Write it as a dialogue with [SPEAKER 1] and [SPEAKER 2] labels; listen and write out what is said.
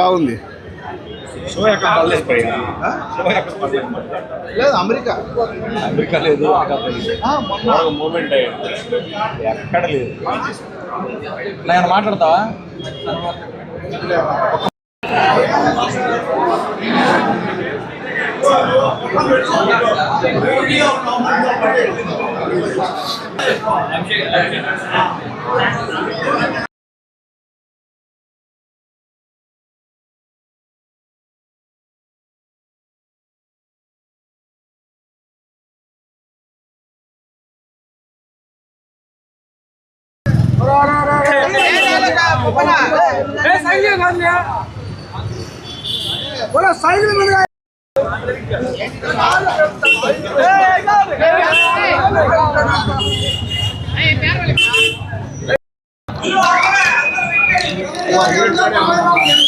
[SPEAKER 1] బాగుంది. లేదు America.
[SPEAKER 2] America లేదు మూమెంట్ ఎక్కడ లేదు. నేను మాట్లాడతావా? बोला साइकिल मिल गया प्यार वाले